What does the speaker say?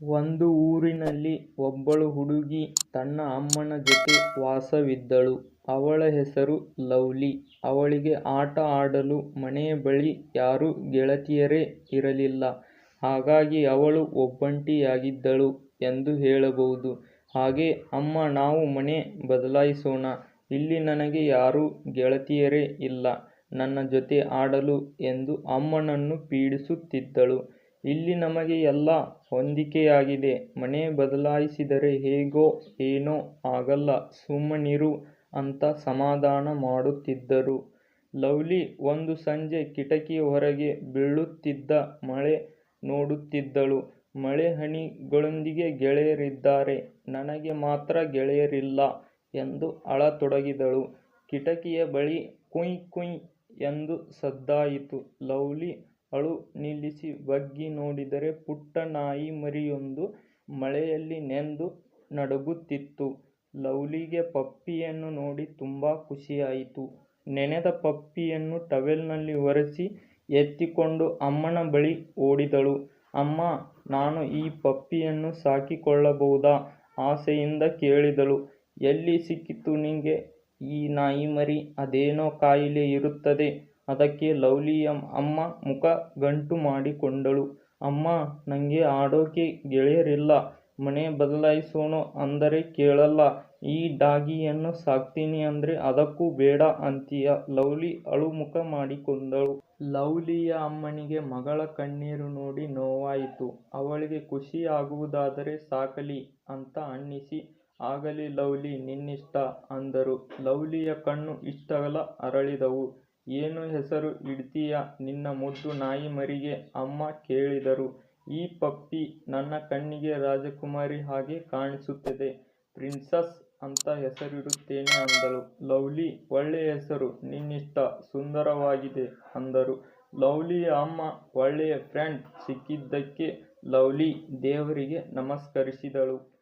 ಒಂದು ಊರಿನಲ್ಲಿ ಒಬ್ಬಳು ಹುಡುಗಿ ತನ್ನ ಅಮ್ಮನ ಜೊತೆ ವಾಸವಿದ್ದಳು. ಅವಳ ಹೆಸರು ಲವ್ಲಿ. ಅವಳಿಗೆ ಆಟ ಆಡಲು ಮನೆಯ ಬಳಿ ಯಾರೂ ಗೆಳತಿಯರೇ ಇರಲಿಲ್ಲ. ಹಾಗಾಗಿ ಅವಳು ಒಬ್ಬಂಟಿಯಾಗಿದ್ದಳು ಎಂದು ಹೇಳಬಹುದು. ಹಾಗೆ, ಅಮ್ಮ, ನಾವು ಮನೆ ಬದಲಾಯಿಸೋಣ. ಇಲ್ಲಿ ನನಗೆ ಯಾರೂ ಗೆಳತಿಯರೇ ಇಲ್ಲ ನನ್ನ ಜೊತೆ ಆಡಲು ಎಂದು ಅಮ್ಮನನ್ನು ಪೀಡಿಸುತ್ತಿದ್ದಳು. ಇಲ್ಲಿ ನಮಗೆ ಎಲ್ಲ ಹೊಂದಿಕೆಯಾಗಿದೆ. ಮನೆ ಬದಲಾಯಿಸಿದರೆ ಹೇಗೋ ಏನೋ ಆಗಲ್ಲ ಸುಮ್ಮನಿರು ಅಂತ ಸಮಾಧಾನ ಮಾಡುತ್ತಿದ್ದರು. ಲವ್ಲಿ ಒಂದು ಸಂಜೆ ಕಿಟಕಿಯ ಹೊರಗೆ ಬೀಳುತ್ತಿದ್ದ ಮಳೆ ನೋಡುತ್ತಿದ್ದಳು. ಮಳೆ ಹನಿಗಳೊಂದಿಗೆ ಗೆಳೆಯರಿದ್ದಾರೆ. ನನಗೆ ಮಾತ್ರ ಗೆಳೆಯರಿಲ್ಲ ಎಂದು ಅಳತೊಡಗಿದಳು. ಕಿಟಕಿಯ ಬಳಿ ಕುಯ್ ಕುಯ್ ಎಂದು ಸದ್ದಾಯಿತು. ಲವ್ಲಿ ಅಳು ನಿಲ್ಲಿಸಿ ಬಗ್ಗಿ ನೋಡಿದರೆ ಪುಟ್ಟ ನಾಯಿ ಮರಿಯೊಂದು ಮಳೆಯಲ್ಲಿ ನೆಂದು ನಡುಗುತ್ತಿತ್ತು. ಲವ್ಲಿಗೆ ಪಪ್ಪಿಯನ್ನು ನೋಡಿ ತುಂಬಾ ಖುಷಿಯಾಯಿತು. ನೆನೆದ ಪಪ್ಪಿಯನ್ನು ಟವೆಲ್ನಲ್ಲಿ ಒರೆಸಿ ಎತ್ತಿಕೊಂಡು ಅಮ್ಮನ ಬಳಿ ಓಡಿದಳು. ಅಮ್ಮ, ನಾನು ಈ ಪಪ್ಪಿಯನ್ನು ಸಾಕಿಕೊಳ್ಳಬಹುದಾ ಆಸೆಯಿಂದ ಕೇಳಿದಳು. ಎಲ್ಲಿ ಸಿಕ್ಕಿತು ನಿಂಗೆ ಈ ನಾಯಿಮರಿ ಅದೇನೋ ಕಾಯಿಲೆ ಇರುತ್ತದೆ ಅದಕ್ಕೆ ಲವ್ಲಿಯ ಅಮ್ಮ ಮುಖ ಗಂಟು ಮಾಡಿಕೊಂಡಳು. ಅಮ್ಮ, ನಂಗೆ ಆಡೋಕೆ ಗೆಳೆಯರಿಲ್ಲ. ಮನೆ ಬದಲಾಯಿಸೋಣ ಅಂದರೆ ಕೇಳಲ್ಲ. ಈ ಡಾಗಿಯನ್ನು ಸಾಕ್ತೀನಿ ಅಂದ್ರೆ ಅದಕ್ಕೂ ಬೇಡ ಅಂತೀಯ ಲವ್ಲಿ ಅಳುಮುಖ ಮಾಡಿಕೊಂಡಳು. ಲವ್ಲಿಯ ಅಮ್ಮನಿಗೆ ಮಗಳ ಕಣ್ಣೀರು ನೋಡಿ ನೋವಾಯಿತು. ಅವಳಿಗೆ ಖುಷಿ ಆಗುವುದಾದರೆ ಸಾಕಲಿ ಅಂತ ಅನ್ನಿಸಿ, ಆಗಲಿ ಲವ್ಲಿ ನಿನ್ನಿಷ್ಟ ಅಂದರು. ಲವ್ಲಿಯ ಕಣ್ಣು ಇಷ್ಟಗಲ ಅರಳಿದವು. ಏನು ಹೆಸರು ಇಡ್ತೀಯ ನಿನ್ನ ಮುದ್ದು ನಾಯಿಮರಿಗೆ ಅಮ್ಮ ಕೇಳಿದರು. ಈ ಪಪ್ಪಿ ನನ್ನ ಕಣ್ಣಿಗೆ ರಾಜಕುಮಾರಿ ಹಾಗೆ ಕಾಣಿಸುತ್ತದೆ. ಪ್ರಿನ್ಸಸ್ ಅಂತ ಹೆಸರಿಡುತ್ತೇನೆ ಅಂದಳು. ಲವ್ಲಿ, ಒಳ್ಳೆಯ ಹೆಸರು, ನಿನ್ನಿಷ್ಟ, ಸುಂದರವಾಗಿದೆ ಅಂದರು. ಲವ್ಲಿಯ ಅಮ್ಮ, ಒಳ್ಳೆಯ ಫ್ರೆಂಡ್ ಸಿಕ್ಕಿದ್ದಕ್ಕೆ ಲವ್ಲಿ ದೇವರಿಗೆ ನಮಸ್ಕರಿಸಿದಳು.